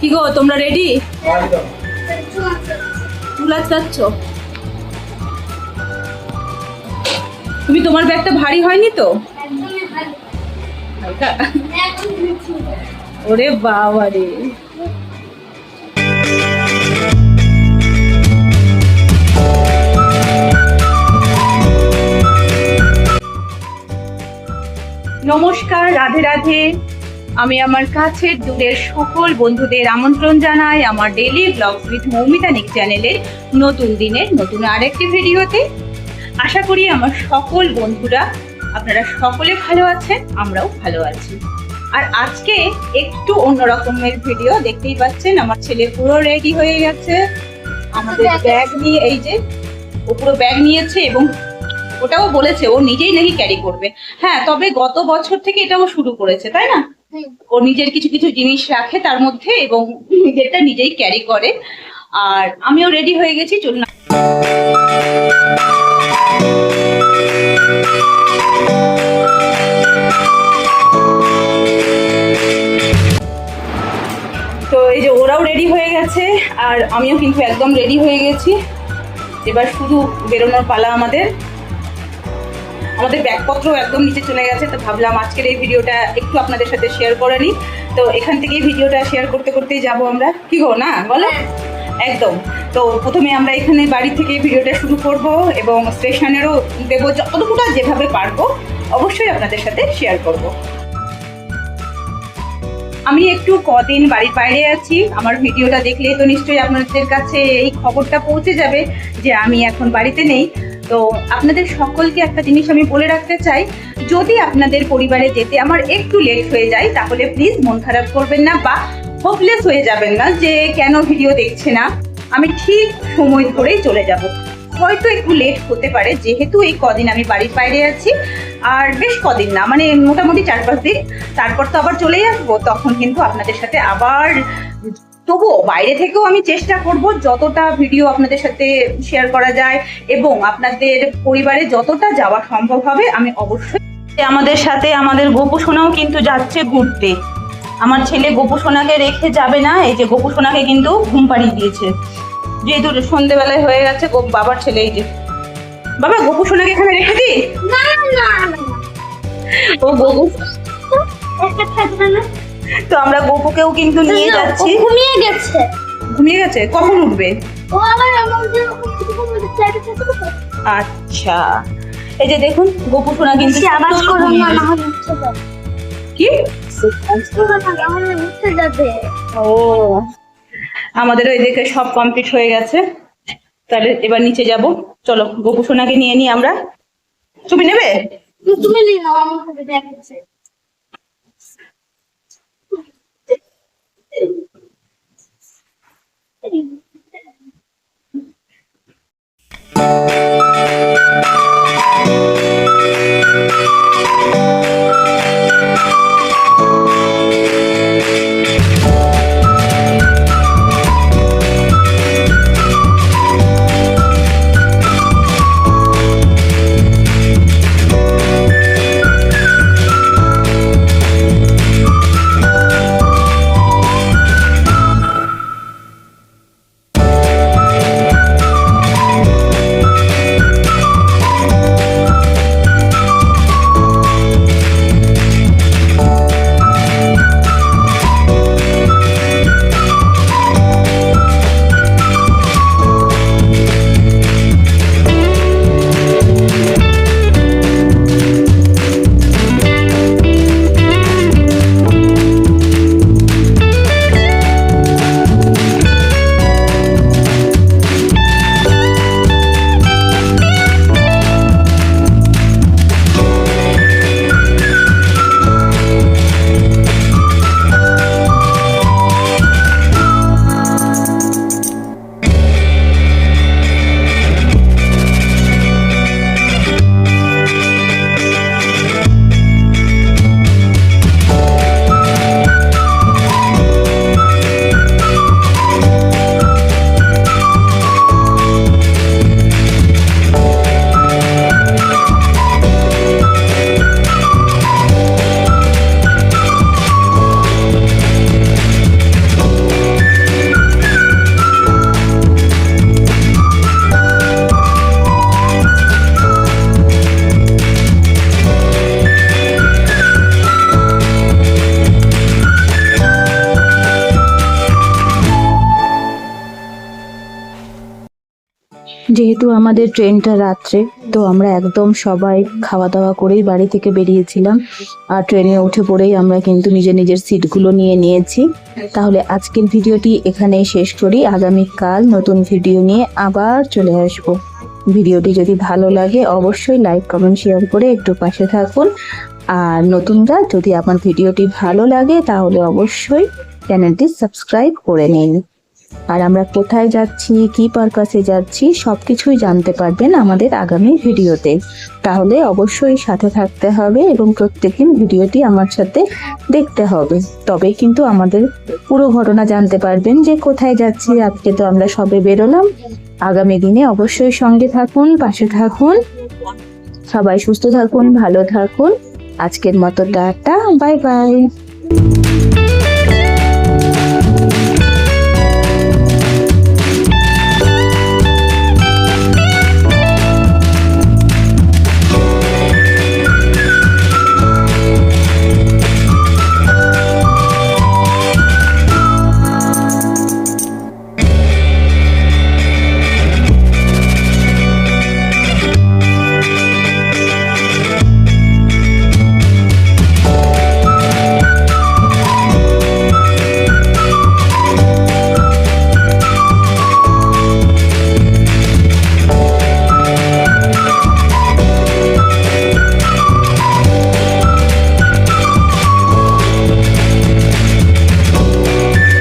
কি গো তোমরা রেডি চাচ্ছ তুমি তোমার ব্যাগটা ভারী হয়নি তো? ওরে বাবা রে। নমস্কার রাধে রাধে। আমি আমার কাছের দূরের সকল বন্ধুদের আমন্ত্রণ জানাই আমার ডেলি ব্লগস উইথ মৌমিতা নিক চ্যানেলে নতুন দিনের নতুন আরেকটি ভিডিওতে। আশা করি আমার সকল বন্ধুরা আপনারা সকলে ভালো আছেন আমরাও ভালো আছি। আর আজকে একটু অন্যরকমের ভিডিও দেখতেই পাচ্ছেন আমার ছেলে পুরো রেডি হয়ে গেছে। আমাদের ব্যাগ নিয়ে এই যে ও পুরো ব্যাগ নিয়েছে এবং ওটাও বলেছে ও নিজেই নাকি ক্যারি করবে। হ্যাঁ তবে গত বছর থেকে এটাও শুরু করেছে তাই না? ও নিজের কিছু কিছু জিনিস রাখে তার মধ্যে এবং নিজেরটা নিজেই ক্যারি করে। আর আমিও রেডি হয়ে গেছি, চলুন তো এই যে ওরাও রেডি হয়ে গেছে, আর আমিও কিন্তু একদম রেডি হয়ে গেছি। এবার শুধু বেরোনোর পালা আমাদের। আমাদের ব্যাগপত্র একদম নিচে চলে গেছে তো ভাবলাম আজকের এই ভিডিওটা একটু আপনাদের সাথে শেয়ার করে নিই। তো এখান থেকেই ভিডিওটা শেয়ার করতে করতেই যাব আমরা। কি গো না? বলো? একদম। তো প্রথমে আমরা এখানে বাড়ি থেকে ভিডিওটা শুরু করব এবং স্টেশনেরও দেবো যতটুকুটা যেভাবে পারব অবশ্যই আপনাদের সাথে শেয়ার করব। আমি একটু কদিন বাড়ির বাইরে আছি। আমার ভিডিওটা দেখলে তো নিশ্চয়ই আপনাদের কাছে এই খবরটা পৌঁছে যাবে যে আমি এখন বাড়িতে নেই। তো আপনাদের সকলকে একটা জিনিস আমি বলে রাখতে চাই, যদি আপনাদের পরিবারে যেতে আমার একটু লেট হয়ে যায়, তাহলে প্লিজ মন খারাপ করবেন না বা হোপলেস হয়ে যাবেন না যে কেন ভিডিও দেখছে না। আমি ঠিক সময় ধরেই চলে যাব। হয়তো একটু লেট হতে পারে, যেহেতু এই কদিন আমি বাড়ির বাইরে আছি, আর বেশ কদিন না মানে মোটামুটি চার পাঁচ দিন। তারপর তো আবার চলেই আসব, তখন কিন্তু আপনাদের সাথে আবার তবুও বাইরে থেকেও আমি চেষ্টা করব যতটা ভিডিও আপনাদের সাথে শেয়ার করা যায় এবং আপনাদের পরিবারে যতটা যাওয়া সম্ভব হবে আমি অবশ্যই আমাদের সাথে আমাদের গোপুসোনাও কিন্তু যাচ্ছে ঘুরতে। আমার ছেলে গোপুসোনাকে রেখে যাবে না এই যে গোপুসোনাকে কিন্তু ঘুম পাড়িয়ে দিয়েছে। যেহেতু সন্ধেবেলায় হয়ে গেছে বাবার ছেলে এই যে। বাবা গোপুসোনাকে এখানে রেখে দি ও গোপু তো আমরা গোপুকেও কিন্তু নিয়ে যাচ্ছি। ঘুমিয়ে গেছে। ঘুমিয়ে গেছে? কখন উঠবে? ও আবার আমার আচ্ছা। এই যে দেখুন গোপু সোনা কিন্তু আওয়াজ সুন্দর করো না কি? ও। আমাদেরও এদিকে সব কমপ্লিট হয়ে গেছে। তাহলে এবার নিচে যাব। চলো গোপু সোনাকে নিয়ে নিই আমরা। তুমি নেবে? তুমি নিয়ে নাও আমার যেহেতু আমাদের ট্রেনটা রাত্রে, তো আমরা একদম সবাই খাওয়া দাওয়া করেই বাড়ি থেকে বেরিয়েছিলাম। আর ট্রেনে উঠে পড়েই আমরা কিন্তু নিজের নিজের সিটগুলো নিয়ে নিয়েছি। তাহলে আজকের ভিডিওটি এখানেই শেষ করি। আগামীকাল নতুন ভিডিও নিয়ে আবার চলে আসব। ভিডিওটি যদি ভালো লাগে, অবশ্যই লাইক, কমেন্ট, শেয়ার করে একটু পাশে থাকুন। আর নতুনরা যদি আমার ভিডিওটি ভালো লাগে, তাহলে অবশ্যই চ্যানেলটি সাবস্ক্রাইব করে নিন। আর আমরা কোথায় যাচ্ছি, কি পারপাসে যাচ্ছি সব কিছুই জানতে পারবেন আমাদের আগামী ভিডিওতে। তাহলে অবশ্যই সাথে থাকতে হবে এবং প্রত্যেকদিন ভিডিওটি আমার সাথে দেখতে হবে। তবে কিন্তু আমাদের পুরো ঘটনা জানতে পারবেন যে কোথায় যাচ্ছি, আজকে তো আমরা সবে বেরোলাম। আগামী দিনে অবশ্যই সঙ্গে থাকুন, পাশে থাকুন। সবাই সুস্থ থাকুন, ভালো থাকুন। আজকের মতো টাটা, বাই বাই।